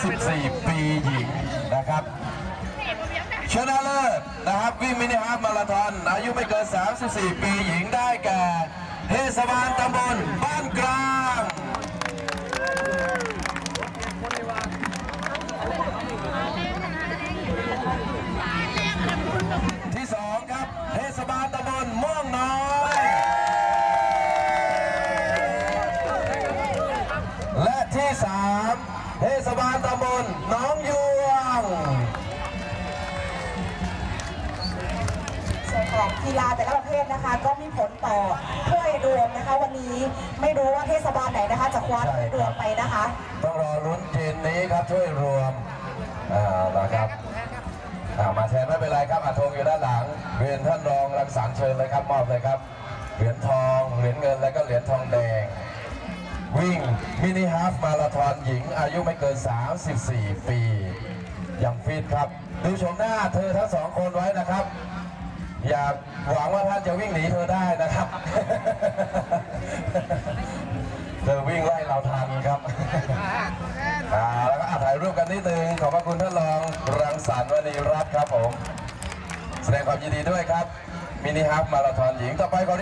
34ปีหญิงนะครับชนะเลิศนะครับวิ่งมินิฮาล์ฟมาราธอนอายุไม่เกิน 34 ปีหญิงได้แก่เทศบาลตำบลบ้านกลางที่สองครับเทศบาลตำบลม่วงน้อย และที่สาม เทศบาลตำบลหน้องยวงส่วนของกีฬาแต่ละประเภทนะคะ ก็มีผลต่อถ้วยรวมนะคะ วันนี้ไม่รู้ว่าเทศบาลไหนนะคะ จะคว้าถ้วยรวมไปนะคะ ต้องรอลุ้นเจนนี้ครับช่วยรวมอ่านะครับอ่ามาแทนไม่เป็นไรครับอาธงอยู่ด้านหลังเรียนท่านรองรังสรรค์เชิญเลยครับมอบเลยครับเหรียญทองเหรียญเงินและก็ มินิฮาล์ฟมาราธอนหญิงอายุไม่เกิน 34 ปียังฟิตครับ ดูชมหน้าเธอทั้งสองคนไว้นะครับ อย่าหวังว่าท่านจะวิ่งหนีเธอได้นะครับ เธอวิ่งไล่เราทันครับอ่าแล้วก็ถ่ายรูปกันนิดนึง ขอบพระคุณท่านรองรังสรรค์วณีรัตน์ครับผม แสดงความยินดีด้วยครับ มินิฮาล์ฟมาราธอนหญิงต่อไปขอ